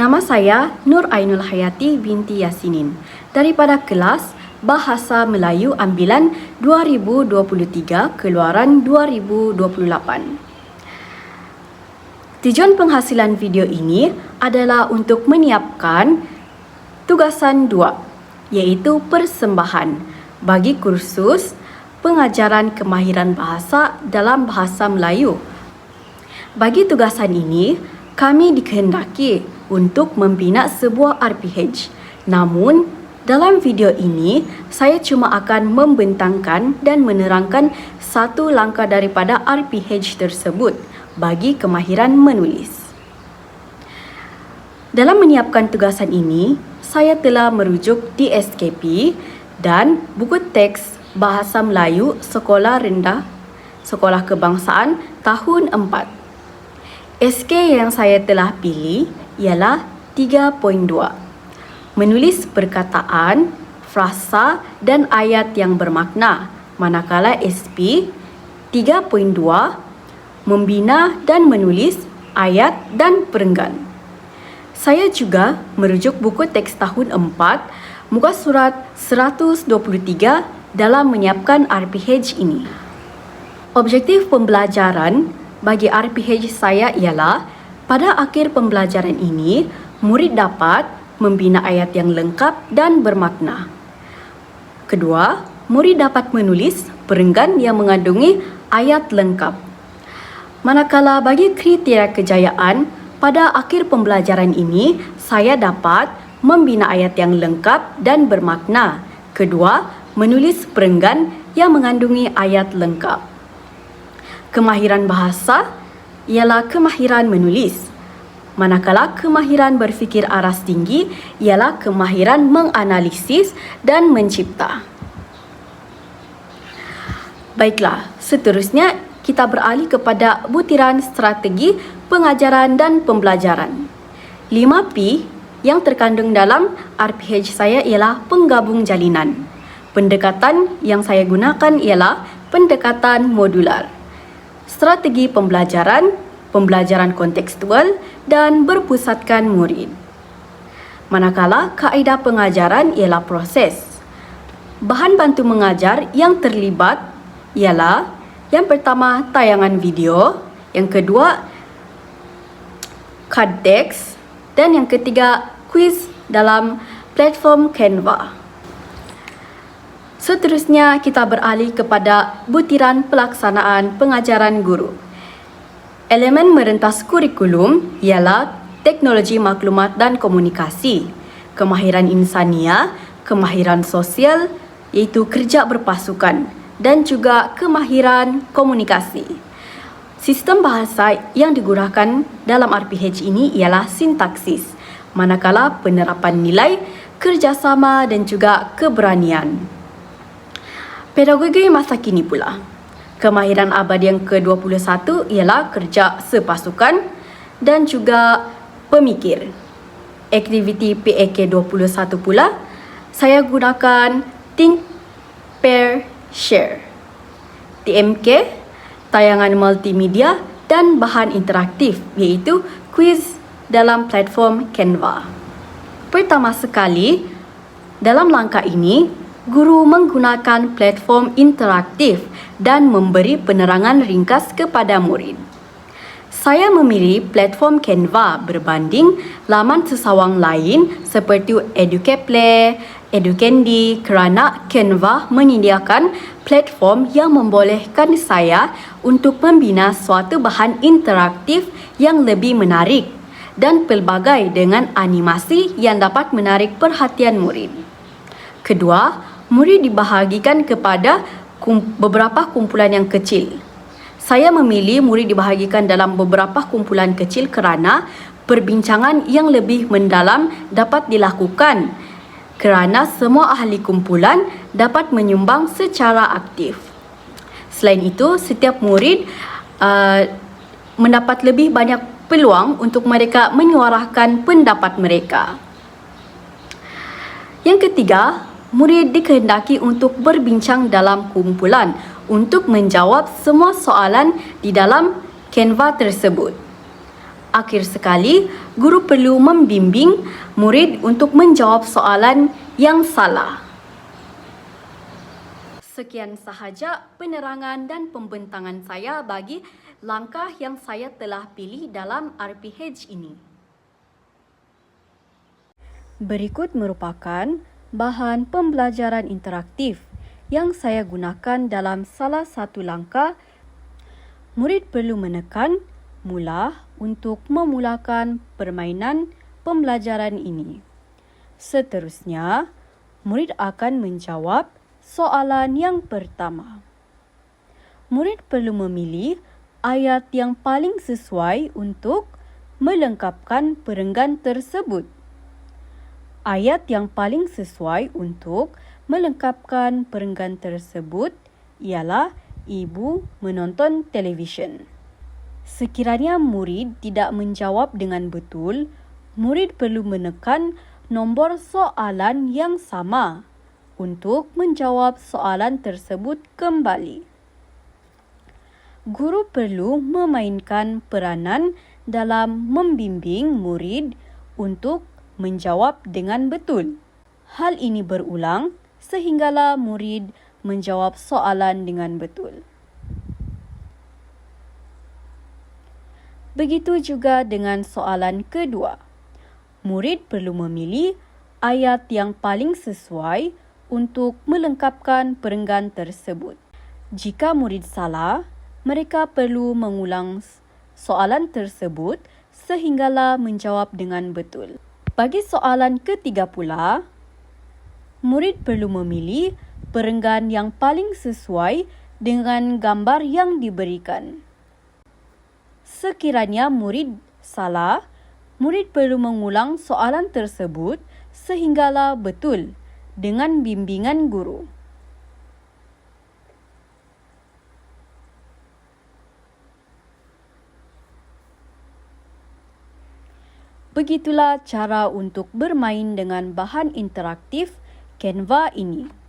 Nama saya Nur Ainul Hayati binti Yasinin daripada kelas Bahasa Melayu Ambilan 2023 Keluaran 2028. Tujuan penghasilan video ini adalah untuk menyiapkan tugasan dua iaitu persembahan bagi kursus pengajaran kemahiran bahasa dalam bahasa Melayu. Bagi tugasan ini, kami dikehendaki untuk membina sebuah RPH. Namun, dalam video ini, saya cuma akan membentangkan dan menerangkan satu langkah daripada RPH tersebut bagi kemahiran menulis. Dalam menyiapkan tugasan ini, saya telah merujuk di SKP dan buku teks Bahasa Melayu Sekolah Rendah Sekolah Kebangsaan tahun 4. SK yang saya telah pilih ialah 3.2. Menulis perkataan, frasa dan ayat yang bermakna. Manakala SP 3.2 membina dan menulis ayat dan perenggan. Saya juga merujuk buku teks tahun 4 muka surat 123 dalam menyiapkan RPH ini. Objektif pembelajaran bagi RPH saya ialah pada akhir pembelajaran ini, murid dapat membina ayat yang lengkap dan bermakna. Kedua, murid dapat menulis perenggan yang mengandungi ayat lengkap. Manakala bagi kriteria kejayaan, pada akhir pembelajaran ini, saya dapat membina ayat yang lengkap dan bermakna. Kedua, menulis perenggan yang mengandungi ayat lengkap. Kemahiran bahasa ialah kemahiran menulis. Manakala kemahiran berfikir aras tinggi ialah kemahiran menganalisis dan mencipta. Baiklah, seterusnya kita beralih kepada butiran strategi pengajaran dan pembelajaran. 5P yang terkandung dalam RPH saya ialah penggabung jalinan. Pendekatan yang saya gunakan ialah pendekatan modular strategi pembelajaran, pembelajaran kontekstual dan berpusatkan murid. Manakala kaedah pengajaran ialah proses. Bahan bantu mengajar yang terlibat ialah yang pertama tayangan video, yang kedua card text dan yang ketiga quiz dalam platform Canva. Seterusnya, kita beralih kepada butiran pelaksanaan pengajaran guru. Elemen merentas kurikulum ialah teknologi maklumat dan komunikasi, kemahiran insania, kemahiran sosial iaitu kerja berpasukan dan juga kemahiran komunikasi. Sistem bahasa yang digunakan dalam RPH ini ialah sintaksis, manakala penerapan nilai, kerjasama dan juga keberanian. Pedagogi masa kini pula. Kemahiran abad yang ke-21 ialah kerja sepasukan dan juga pemikir. Aktiviti PAK 21 pula, saya gunakan Think, Pair, Share. TMK, tayangan multimedia dan bahan interaktif iaitu quiz dalam platform Canva. Pertama sekali, dalam langkah ini, guru menggunakan platform interaktif dan memberi penerangan ringkas kepada murid. Saya memilih platform Canva berbanding laman sesawang lain seperti EduCaplay, EduCandy kerana Canva menyediakan platform yang membolehkan saya untuk membina suatu bahan interaktif yang lebih menarik dan pelbagai dengan animasi yang dapat menarik perhatian murid. Kedua, murid dibahagikan kepada beberapa kumpulan yang kecil. Saya memilih murid dibahagikan dalam beberapa kumpulan kecil kerana perbincangan yang lebih mendalam dapat dilakukan kerana semua ahli kumpulan dapat menyumbang secara aktif. Selain itu, setiap murid uh, mendapat lebih banyak peluang untuk mereka menyuarakan pendapat mereka. Yang ketiga, murid dikehendaki untuk berbincang dalam kumpulan untuk menjawab semua soalan di dalam Canva tersebut. Akhir sekali, guru perlu membimbing murid untuk menjawab soalan yang salah. Sekian sahaja penerangan dan pembentangan saya bagi langkah yang saya telah pilih dalam RPH ini. Berikut merupakan bahan pembelajaran interaktif yang saya gunakan dalam salah satu langkah. Murid perlu menekan mula untuk memulakan permainan pembelajaran ini. Seterusnya, murid akan menjawab soalan yang pertama. Murid perlu memilih ayat yang paling sesuai untuk melengkapkan perenggan tersebut. Ayat yang paling sesuai untuk melengkapkan perenggan tersebut ialah ibu menonton televisyen. Sekiranya murid tidak menjawab dengan betul, murid perlu menekan nombor soalan yang sama untuk menjawab soalan tersebut kembali. Guru perlu memainkan peranan dalam membimbing murid untuk menjawab dengan betul. Hal ini berulang sehinggalah murid menjawab soalan dengan betul. Begitu juga dengan soalan kedua. Murid perlu memilih ayat yang paling sesuai untuk melengkapkan perenggan tersebut. Jika murid salah, mereka perlu mengulang soalan tersebut sehinggalah menjawab dengan betul. Bagi soalan ketiga pula, murid perlu memilih perenggan yang paling sesuai dengan gambar yang diberikan. Sekiranya murid salah, murid perlu mengulang soalan tersebut sehinggalah betul dengan bimbingan guru. Begitulah cara untuk bermain dengan bahan interaktif Canva ini.